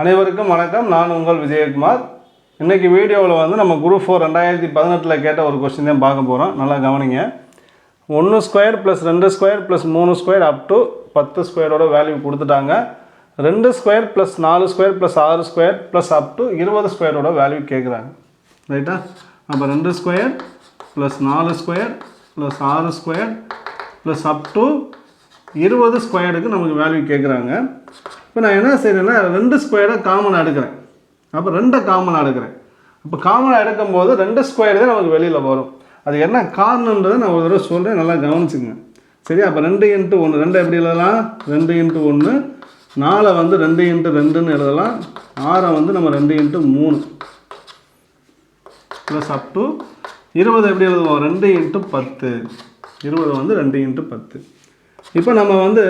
அனைவருக்கும் வணக்கம். நான் உங்கள் விஜயகுமார். இன்றைக்கி வீடியோவில் வந்து நம்ம குரூப் ஃபோர் ரெண்டாயிரத்தி பதினெட்டில் கேட்ட ஒரு கொஸ்டின் தான் பார்க்க போகிறோம் நல்லா கவனிங்க. ஒன்று ஸ்கொயர் ப்ளஸ் ரெண்டு ஸ்கொயர் ப்ளஸ் மூணு ஸ்கொயர் அப் டு பத்து ஸ்கொயரோட வேல்யூ கொடுத்துட்டாங்க. ரெண்டு ஸ்கொயர் ப்ளஸ் நாலு ஸ்கொயர் ப்ளஸ் ஆறு ஸ்கொயர் ப்ளஸ் அப் டு இருபது ஸ்கொயரோட வேல்யூ கேட்குறாங்க ரைட்டா அப்போ ரெண்டு ஸ்கொயர் ப்ளஸ் நாலு ஸ்கொயர் ப்ளஸ் ஆறு ஸ்கொயர் ப்ளஸ் அப் டு இருபது ஸ்கொயருக்கு நமக்கு வேல்யூ கேட்குறாங்க இப்போ நான் என்ன செய்கிறேன்னா ரெண்டு ஸ்கொயரை காமனாக எடுக்கிறேன். அப்போ ரெண்டை காமனாக எடுக்கிறேன். அப்போ காமனாக எடுக்கும்போது ரெண்டு ஸ்கொயர் தான் நமக்கு வெளியில் வரும். அது என்ன காரணன்றதை நான் ஒரு தடவை சொல்கிறேன் நல்லா கவனிச்சுங்க சரி அப்போ ரெண்டு இன்ட்டு ஒன்று ரெண்டு எப்படி எழுதலாம்? ரெண்டு இன்ட்டு ஒன்று நாலை வந்து ரெண்டு இன்ட்டு ரெண்டுன்னு எழுதலாம். ஆறை வந்து நம்ம ரெண்டு இன்ட்டு மூணு. ப்ளஸ் அப் டு இருபது எப்படி எழுதுவோம்? ரெண்டு இன்ட்டு பத்து. இருபது வந்து ரெண்டு இன்ட்டு பத்து. இப்போ நம்ம வந்து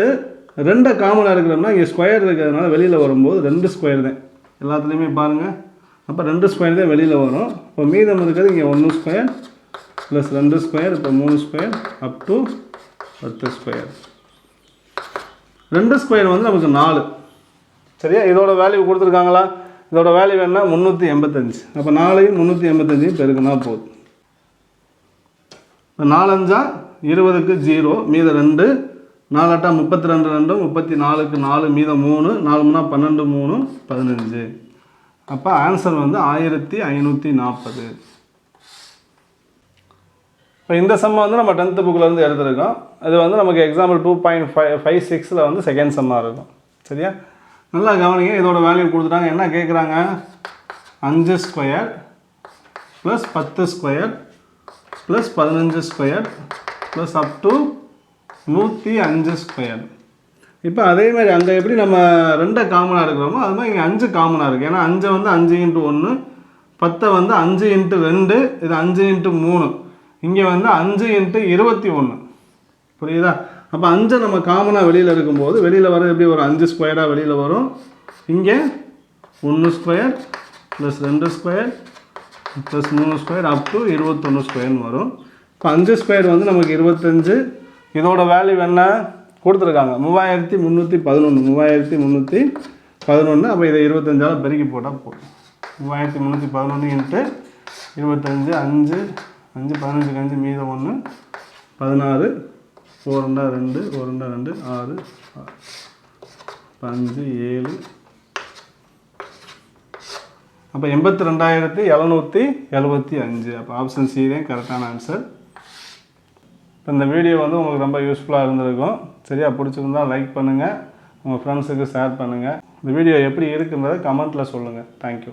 ரெண்டை காமனாக இருக்கிறோம்னா இங்கே ஸ்கொயர் இருக்கிறதுனால வெளியில் வரும்போது ரெண்டு ஸ்கொயர் தான். எல்லாத்துலேயுமே பாருங்கள் அப்போ ரெண்டு ஸ்கொயர் தான் வெளியில் வரும். இப்போ மீதம் இருக்கிறது இங்கே ஒன்று ஸ்கொயர் ப்ளஸ் ரெண்டு ஸ்கொயர் இப்போ மூணு ஸ்கொயர் அப் டு பத்து ஸ்கொயர் ரெண்டு ஸ்கொயர் வந்து நமக்கு நாலு. சரியா? இதோட வேல்யூ கொடுத்துருக்காங்களா? இதோட வேல்யூ வேணால் முந்நூற்றி எண்பத்தஞ்சு. அப்போ நாலையும் முந்நூற்றி எண்பத்தஞ்சையும் பெருக்குனா போதும். இப்போ நாலஞ்சா இருபதுக்கு ஜீரோ மீதம் ரெண்டு நாலட்டா முப்பத்தி ரெண்டு ரெண்டு முப்பத்தி நாலுக்கு நாலு மீதம் மூணு நாலு மூணா பன்னெண்டு மூணு பதினஞ்சு. அப்போ ஆன்சர் வந்து ஆயிரத்தி ஐநூற்றி நாற்பது இப்போ இந்த செம்மை வந்து நம்ம டென்த்து புக்கிலேருந்து எடுத்திருக்கோம். இது வந்து நமக்கு example two point five five சிக்ஸில் வந்து செகண்ட் செம்மாக இருக்கும். சரியா? நல்லா கவனிங்க இதோட வேல்யூ கொடுத்துட்டாங்க. என்ன கேட்குறாங்க அஞ்சு ஸ்கொயர் ப்ளஸ் பத்து ஸ்கொயர் ப்ளஸ் பதினஞ்சு ஸ்கொயர் ப்ளஸ் அப் டு நூற்றி அஞ்சு ஸ்கொயர் இப்போ அதே மாதிரி அங்கே எப்படி நம்ம ரெண்டை காமனாக இருக்கிறோமோ அது மாதிரி இங்கே அஞ்சு காமனாக இருக்குது ஏன்னா அஞ்சை வந்து அஞ்சு இன்ட்டு ஒன்று பத்தை வந்து அஞ்சு இன்ட்டு ரெண்டு இது அஞ்சு இன்ட்டு மூணு. இங்கே வந்து அஞ்சு இன்ட்டு இருபத்தி ஒன்று புரியுதா? அப்போ அஞ்சை நம்ம காமனாக வெளியில் இருக்கும்போது வெளியில் வர எப்படி ஒரு அஞ்சு ஸ்கொயராக வெளியில் வரும். இங்கே ஒன்று ஸ்கொயர் ப்ளஸ் ரெண்டு ஸ்கொயர் ப்ளஸ் மூணு ஸ்கொயர் அப் டு இருபத்தொன்று ஸ்கொயர்னு வரும். இப்போ அஞ்சு ஸ்கொயர் வந்து நமக்கு இருபத்தஞ்சு இதோட வேல்யூ என்ன? கொடுத்துருக்காங்க. மூவாயிரத்தி முந்நூற்றி பதினொன்று மூவாயிரத்தி முந்நூற்றி பதினொன்று அப்போ இதை இருபத்தஞ்சால் பெருக்கி போட்டால் போதும். மூவாயிரத்தி முந்நூற்றி பதினொன்று இன்ட்டு இருபத்தஞ்சு அஞ்சு அஞ்சு பதினஞ்சுக்கு அஞ்சு மீதம் ஒன்று பதினாறு ஒரு ரெண்டா ரெண்டு ஒரு ரெண்டா ரெண்டு ஆறு அஞ்சு ஏழு. அப்போ எண்பத்தி ரெண்டாயிரத்தி எழுநூற்றி எழுபத்தி அஞ்சு. அப்போ ஆப்ஷன் சி தான் கரெக்டான ஆன்சர் இப்போ இந்த வீடியோ வந்து உங்களுக்கு ரொம்ப யூஸ்ஃபுல்லாக இருந்திருக்கும். சரியாக பிடிச்சிருந்தா லைக் பண்ணுங்கள் உங்கள் ஃப்ரெண்ட்ஸுக்கு ஷேர் பண்ணுங்கள் இந்த வீடியோ எப்படி இருக்குன்றதை கமெண்ட்டில் சொல்லுங்கள் தேங்க்யூ